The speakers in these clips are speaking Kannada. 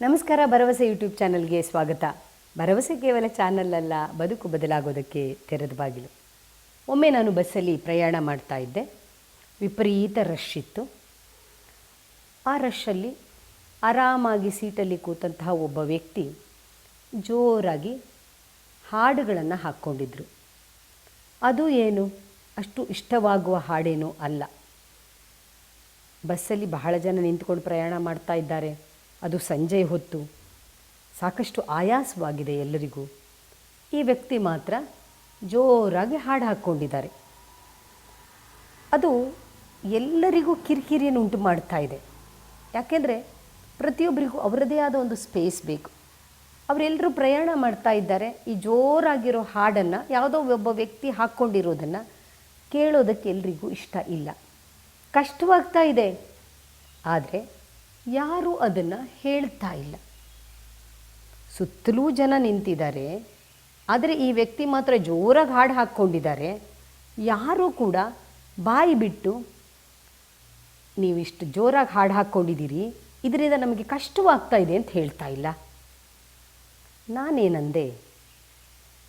ನಮಸ್ಕಾರ, ಭರವಸೆ ಯೂಟ್ಯೂಬ್ ಚಾನಲ್ಗೆ ಸ್ವಾಗತ. ಭರವಸೆ ಕೇವಲ ಚಾನಲ್ ಅಲ್ಲ, ಬದುಕು ಬದಲಾಗೋದಕ್ಕೆ ತೆರೆದ ಬಾಗಿಲು. ಒಮ್ಮೆ ನಾನು ಬಸ್ಸಲ್ಲಿ ಪ್ರಯಾಣ ಮಾಡ್ತಾ ಇದ್ದೆ. ವಿಪರೀತ ರಶ್ ಇತ್ತು. ಆ ರಶ್ಶಲ್ಲಿ ಆರಾಮಾಗಿ ಸೀಟಲ್ಲಿ ಕೂತಂತಹ ಒಬ್ಬ ವ್ಯಕ್ತಿ ಜೋರಾಗಿ ಹಾಡುಗಳನ್ನು ಹಾಕ್ಕೊಂಡಿದ್ರು. ಅದು ಏನು? ಅಷ್ಟು ಇಷ್ಟವಾಗುವ ಹಾಡೇನೂ ಅಲ್ಲ. ಬಸ್ಸಲ್ಲಿ ಬಹಳ ಜನ ನಿಂತ್ಕೊಂಡು ಪ್ರಯಾಣ ಮಾಡ್ತಾ ಇದ್ದಾರೆ. ಅದು ಸಂಜೆ ಹೊತ್ತು. ಸಾಕಷ್ಟು ಆಯಾಸವಾಗಿದೆ ಎಲ್ಲರಿಗೂ. ಈ ವ್ಯಕ್ತಿ ಮಾತ್ರ ಜೋರಾಗಿ ಹಾಡು ಹಾಕ್ಕೊಂಡಿದ್ದಾರೆ. ಅದು ಎಲ್ಲರಿಗೂ ಕಿರಿಕಿರಿಯನ್ನು ಉಂಟು ಮಾಡ್ತಾ ಇದೆ. ಯಾಕೆಂದರೆ ಪ್ರತಿಯೊಬ್ಬರಿಗೂ ಅವರದೇ ಆದ ಒಂದು ಸ್ಪೇಸ್ ಬೇಕು. ಅವರೆಲ್ಲರೂ ಪ್ರಯಾಣ ಮಾಡ್ತಾ ಇದ್ದಾರೆ. ಈ ಜೋರಾಗಿರೋ ಹಾಡನ್ನು ಯಾವುದೋ ಒಬ್ಬ ವ್ಯಕ್ತಿ ಹಾಕ್ಕೊಂಡಿರೋದನ್ನು ಕೇಳೋದಕ್ಕೆ ಎಲ್ರಿಗೂ ಇಷ್ಟ ಇಲ್ಲ. ಕಷ್ಟವಾಗ್ತಾ ಇದೆ. ಆದರೆ ಯಾರೂ ಅದನ್ನು ಹೇಳ್ತಾ ಇಲ್ಲ. ಸುತ್ತಲೂ ಜನ ನಿಂತಿದ್ದಾರೆ. ಆದರೆ ಈ ವ್ಯಕ್ತಿ ಮಾತ್ರ ಜೋರಾಗಿ ಹಾಡು ಹಾಕ್ಕೊಂಡಿದ್ದಾರೆ. ಯಾರೂ ಕೂಡ ಬಾಯಿ ಬಿಟ್ಟು ನೀವಿಷ್ಟು ಜೋರಾಗಿ ಹಾಡು ಹಾಕ್ಕೊಂಡಿದ್ದೀರಿ, ಇದರಿಂದ ನಮಗೆ ಕಷ್ಟವಾಗ್ತಾ ಇದೆ ಅಂತ ಹೇಳ್ತಾ ಇಲ್ಲ. ನಾನೇನಂದೆ,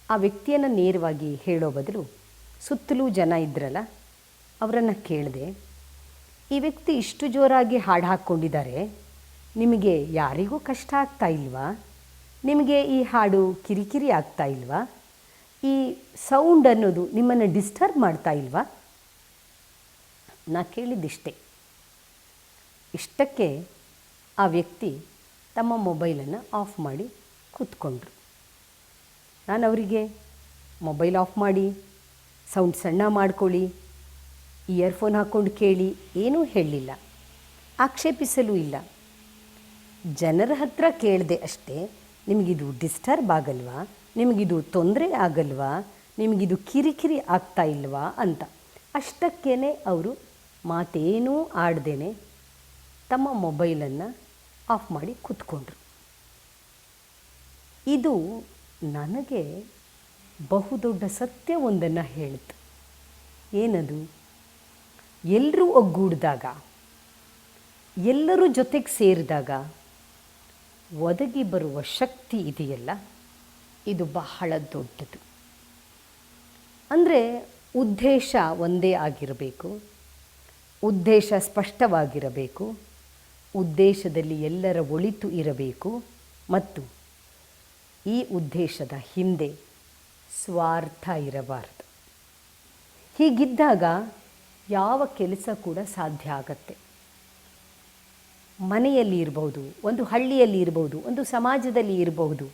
ಆ ವ್ಯಕ್ತಿಯನ್ನು ನೇರವಾಗಿ ಹೇಳೋ ಬದಲು ಸುತ್ತಲೂ ಜನ ಇದ್ರಲ್ಲ, ಅವರನ್ನು ಕೇಳಿದೆ ಈ ವ್ಯಕ್ತಿ ಇಷ್ಟು ಜೋರಾಗಿ ಹಾಡು ಹಾಕ್ಕೊಂಡಿದ್ದಾರೆ, ನಿಮಗೆ ಯಾರಿಗೂ ಕಷ್ಟ ಆಗ್ತಾ ಇಲ್ವಾ? ನಿಮಗೆ ಈ ಹಾಡು ಕಿರಿಕಿರಿ ಆಗ್ತಾ ಇಲ್ವಾ? ಈ ಸೌಂಡ್ ಅನ್ನೋದು ನಿಮ್ಮನ್ನು ಡಿಸ್ಟರ್ಬ್ ಮಾಡ್ತಾ ಇಲ್ವಾ? ನಾ ಕೇಳಿದ್ದಿಷ್ಟೇ. ಇಷ್ಟಕ್ಕೆ ಆ ವ್ಯಕ್ತಿ ತಮ್ಮ ಮೊಬೈಲನ್ನು ಆಫ್ ಮಾಡಿ ಕೂತ್ಕೊಂಡ್ರು. ನಾನು ಅವರಿಗೆ ಮೊಬೈಲ್ ಆಫ್ ಮಾಡಿ, ಸೌಂಡ್ ಸಣ್ಣ ಮಾಡ್ಕೊಳ್ಳಿ ಇಯರ್ಫೋನ್ ಹಾಕ್ಕೊಂಡು ಕೇಳಿ ಏನೂ ಹೇಳಲಿಲ್ಲ. ಆಕ್ಷೇಪಿಸಲೂ ಇಲ್ಲ. ಜನರ ಹತ್ರ ಕೇಳಿದೆ ಅಷ್ಟೇ, ನಿಮಗಿದು ಡಿಸ್ಟರ್ಬ್ ಆಗಲ್ವಾ? ನಿಮಗಿದು ತೊಂದರೆ ಆಗಲ್ವಾ? ನಿಮಗಿದು ಕಿರಿಕಿರಿ ಆಗ್ತಾ ಇಲ್ವಾ ಅಂತ. ಅಷ್ಟಕ್ಕೇ ಅವರು ಮಾತೇನೂ ಆಡ್ದೇನೆ ತಮ್ಮ ಮೊಬೈಲನ್ನು ಆಫ್ ಮಾಡಿ ಕೂತ್ಕೊಂಡ್ರು. ಇದು ನನಗೆ ಬಹುದೊಡ್ಡ ಸತ್ಯವೊಂದನ್ನು ಹೇಳಿತು. ಏನದು? ಎಲ್ಲರೂ ಒಗ್ಗೂಡಿದಾಗ, ಎಲ್ಲರೂ ಜೊತೆಗೆ ಸೇರಿದಾಗ ಒದಗಿ ಬರುವ ಶಕ್ತಿ ಇದೆಯಲ್ಲ, ಇದು ಬಹಳ ದೊಡ್ಡದು. ಅಂದರೆ ಉದ್ದೇಶ ಒಂದೇ ಆಗಿರಬೇಕು, ಉದ್ದೇಶ ಸ್ಪಷ್ಟವಾಗಿರಬೇಕು, ಉದ್ದೇಶದಲ್ಲಿ ಎಲ್ಲರ ಒಳಿತು ಇರಬೇಕು ಮತ್ತು ಈ ಉದ್ದೇಶದ ಹಿಂದೆ ಸ್ವಾರ್ಥ ಇರಬಾರದು. ಹೀಗಿದ್ದಾಗ ಯಾವ ಕೆಲಸ ಕೂಡ ಸಾಧ್ಯ ಆಗತ್ತೆ. ಮನೆಯಲ್ಲಿ ಇರಬಹುದು ಒಂದು ಹಳ್ಳಿಯಲ್ಲಿ ಇರಬಹುದು ಒಂದು ಸಮಾಜದಲ್ಲಿ ಇರಬಹುದು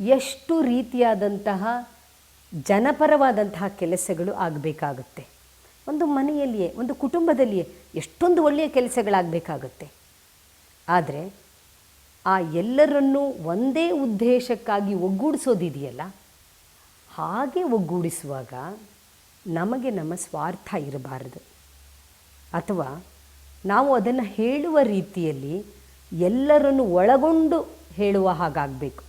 ಎಷ್ಟು ರೀತಿಯಾದಂತಹ ಜನಪರವಾದಂತಹ ಕೆಲಸಗಳು ಆಗಬೇಕಾಗುತ್ತೆ. ಒಂದು ಮನೆಯಲ್ಲಿಯೇ, ಒಂದು ಕುಟುಂಬದಲ್ಲಿಯೇ ಎಷ್ಟೊಂದು ಒಳ್ಳೆಯ ಕೆಲಸಗಳಾಗಬೇಕಾಗುತ್ತೆ. ಆದರೆ, ಆ ಎಲ್ಲರನ್ನೂ ಒಂದೇ ಉದ್ದೇಶಕ್ಕಾಗಿ ಒಗ್ಗೂಡಿಸೋದಿದೆಯಲ್ಲ? ಹಾಗೆ ಒಗ್ಗೂಡಿಸುವಾಗ ನಮಗೆ ನಮ್ಮ ಸ್ವಾರ್ಥ ಇರಬಾರದು. ಅಥವಾ ನಾವು ಅದನ್ನು ಹೇಳುವ ರೀತಿಯಲ್ಲಿ ಎಲ್ಲರನ್ನು ಒಳಗೊಂಡು ಹೇಳುವ ಹಾಗಾಗಬೇಕು.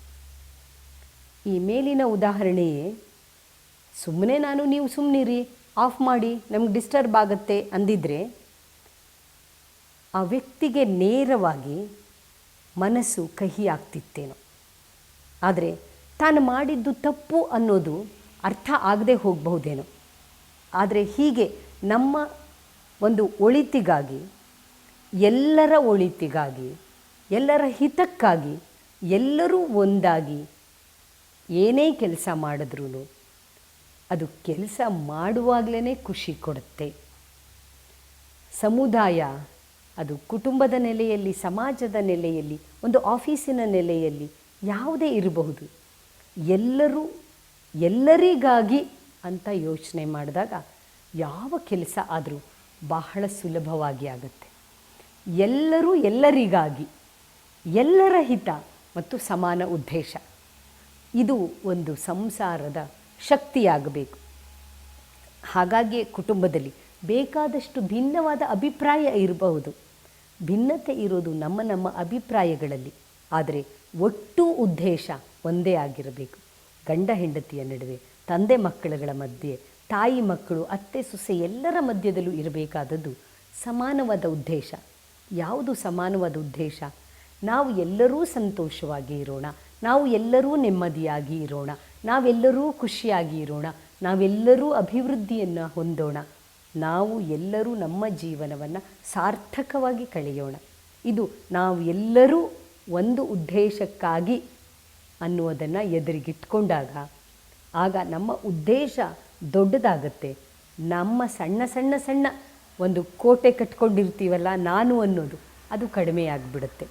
ಈ ಮೇಲಿನ ಉದಾಹರಣೆಯೇ ಸುಮ್ಮನೆ ನಾನು ನೀವು ಸುಮ್ಮನಿರಿ ಆಫ್ ಮಾಡಿ, ನಮ್ಗೆ ಡಿಸ್ಟರ್ಬ್ ಆಗುತ್ತೆ ಅಂದಿದ್ರೆ, ಆ ವ್ಯಕ್ತಿಗೆ ನೇರವಾಗಿ ಮನಸ್ಸು ಕಹಿ ಆಗ್ತಿತ್ತೇನೋ. ಆದರೆ ತಾನು ಮಾಡಿದ್ದು ತಪ್ಪು ಅನ್ನೋದು ಅರ್ಥ ಆಗದೆ ಹೋಗಬಹುದೇನೋ. ಆದರೆ ಹೀಗೆ ನಮ್ಮ ಒಂದು ಒಳಿತಿಗಾಗಿ, ಎಲ್ಲರ ಒಳಿತಿಗಾಗಿ, ಎಲ್ಲರ ಹಿತಕ್ಕಾಗಿ, ಎಲ್ಲರೂ ಒಂದಾಗಿ ಏನೇ ಕೆಲಸ ಮಾಡಿದ್ರೂ ಅದು ಕೆಲಸ ಮಾಡುವಾಗಲೇ ಖುಷಿ ಕೊಡುತ್ತೆ. ಸಮುದಾಯ ಅದು ಕುಟುಂಬದ ನೆಲೆಯಲ್ಲಿ, ಸಮಾಜದ ನೆಲೆಯಲ್ಲಿ, ಒಂದು ಆಫೀಸಿನ ನೆಲೆಯಲ್ಲಿ ಯಾವುದೇ ಇರಬಹುದು. ಎಲ್ಲರೂ ಎಲ್ಲರಿಗಾಗಿ ಅಂತ ಯೋಚನೆ ಮಾಡಿದಾಗ ಯಾವ ಕೆಲಸ ಆದರೂ ಬಹಳ ಸುಲಭವಾಗಿ ಆಗುತ್ತೆ. ಎಲ್ಲರೂ ಎಲ್ಲರಿಗಾಗಿ, ಎಲ್ಲರ ಹಿತ ಮತ್ತು ಸಮಾನ ಉದ್ದೇಶ. ಇದು ಒಂದು ಸಂಸಾರದ ಶಕ್ತಿಯಾಗಬೇಕು. ಹಾಗಾಗಿ ಕುಟುಂಬದಲ್ಲಿ ಬೇಕಾದಷ್ಟು ಭಿನ್ನವಾದ ಅಭಿಪ್ರಾಯ ಇರಬಹುದು. ಭಿನ್ನತೆ ಇರೋದು ನಮ್ಮ ನಮ್ಮ ಅಭಿಪ್ರಾಯಗಳಲ್ಲಿ, ಆದರೆ ಒಟ್ಟು ಉದ್ದೇಶ ಒಂದೇ ಆಗಿರಬೇಕು. ಗಂಡ ಹೆಂಡತಿಯ ನಡುವೆ ತಂದೆ ಮಕ್ಕಳುಗಳ ಮಧ್ಯೆ, ತಾಯಿ ಮಕ್ಕಳು, ಅತ್ತೆ, ಸೊಸೆ ಎಲ್ಲರ ಮಧ್ಯದಲ್ಲೂ ಇರಬೇಕಾದದ್ದು ಸಮಾನವಾದ ಉದ್ದೇಶ. ಯಾವುದು ಸಮಾನವಾದ ಉದ್ದೇಶ? ನಾವು ಎಲ್ಲರೂ ಸಂತೋಷವಾಗಿ ಇರೋಣ, ನಾವು ಎಲ್ಲರೂ ನೆಮ್ಮದಿಯಾಗಿ ಇರೋಣ, ನಾವೆಲ್ಲರೂ ಖುಷಿಯಾಗಿ ಇರೋಣ, ನಾವೆಲ್ಲರೂ ಅಭಿವೃದ್ಧಿಯನ್ನು ಹೊಂದೋಣ, ನಾವು ಎಲ್ಲರೂ ನಮ್ಮ ಜೀವನವನ್ನು ಸಾರ್ಥಕವಾಗಿ ಕಳೆಯೋಣ. ಇದು ನಾವು ಎಲ್ಲರೂ ಒಂದು ಉದ್ದೇಶಕ್ಕಾಗಿ ಅನ್ನುವುದನ್ನು ಎದುರಿಗಿಟ್ಕೊಂಡಾಗ ಆಗ ನಮ್ಮ ಉದ್ದೇಶ ದೊಡ್ಡದಾಗತ್ತೆ. ನಮ್ಮ ಸಣ್ಣ ಸಣ್ಣ ಸಣ್ಣ ಒಂದು ಕೋಟೆ ಕಟ್ಕೊಂಡಿರ್ತೀವಲ್ಲ ನಾನು ಅನ್ನೋದು ಅದು ಕಡಿಮೆ ಆಗಿಬಿಡುತ್ತೆ.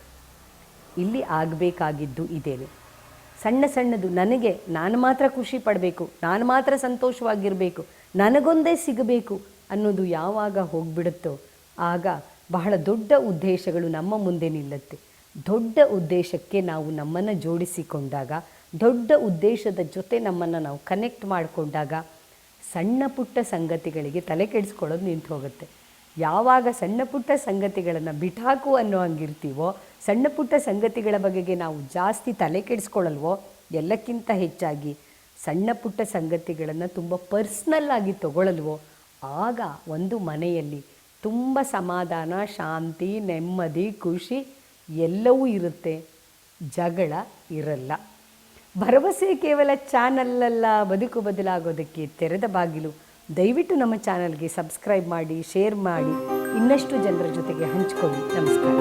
ಇಲ್ಲಿ ಆಗಬೇಕಾಗಿದ್ದು ಇದೇನೆ. ಸಣ್ಣ ಸಣ್ಣದು ನನಗೆ ನಾನು ಮಾತ್ರ ಖುಷಿ ಪಡಬೇಕು, ನಾನು ಮಾತ್ರ ಸಂತೋಷವಾಗಿರಬೇಕು, ನನಗೊಂದೇ ಸಿಗಬೇಕು ಅನ್ನೋದು ಯಾವಾಗ ಹೋಗ್ಬಿಡುತ್ತೋ ಆಗ ಬಹಳ ದೊಡ್ಡ ಉದ್ದೇಶಗಳು ನಮ್ಮ ಮುಂದೆ ನಿಲ್ಲುತ್ತೆ. ದೊಡ್ಡ ಉದ್ದೇಶಕ್ಕೆ ನಾವು ನಮ್ಮನ್ನು ಜೋಡಿಸಿಕೊಂಡಾಗ ದೊಡ್ಡ ಉದ್ದೇಶದ ಜೊತೆ ನಮ್ಮನ್ನು ನಾವು ಕನೆಕ್ಟ್ ಮಾಡಿಕೊಂಡಾಗ ಸಣ್ಣ ಪುಟ್ಟ ಸಂಗತಿಗಳಿಗೆ ತಲೆ ಕೆಡಿಸ್ಕೊಳ್ಳೋದು ನಿಂತು ಹೋಗುತ್ತೆ. ಯಾವಾಗ ಸಣ್ಣ ಪುಟ್ಟ ಸಂಗತಿಗಳನ್ನು ಬಿಟ್ಟಾಕು ಅನ್ನೋ ಹಂಗಿರ್ತೀವೋ, ಸಣ್ಣ ಪುಟ್ಟ ಸಂಗತಿಗಳ ಬಗೆಗೆ ನಾವು ಜಾಸ್ತಿ ತಲೆ ಕೆಡಿಸ್ಕೊಳ್ಳಲ್ವೋ, ಎಲ್ಲಕ್ಕಿಂತ ಹೆಚ್ಚಾಗಿ ಸಣ್ಣ ಪುಟ್ಟ ಸಂಗತಿಗಳನ್ನು ತುಂಬ ಪರ್ಸ್ನಲ್ ಆಗಿ ತಗೊಳ್ಳಲ್ವೋ ಆಗ ಒಂದು ಮನೆಯಲ್ಲಿ ತುಂಬ ಸಮಾಧಾನ, ಶಾಂತಿ, ನೆಮ್ಮದಿ, ಖುಷಿ ಎಲ್ಲವೂ ಇರುತ್ತೆ. ಜಗಳ ಇರಲ್ಲ. ಭರವಸೆ ಕೇವಲ ಚಾನಲ್ಲಲ್ಲ ಬದುಕು ಬದಲಾಗೋದಕ್ಕೆ ತೆರೆದ ಬಾಗಿಲು. ದಯವಿಟ್ಟು ನಮ್ಮ ಚಾನಲ್ಗೆ ಸಬ್ಸ್ಕ್ರೈಬ್ ಮಾಡಿ, ಶೇರ್ ಮಾಡಿ. ಇನ್ನಷ್ಟು ಜನರ ಜೊತೆಗೆ ಹಂಚಿಕೊಳ್ಳಿ. ನಮಸ್ಕಾರ.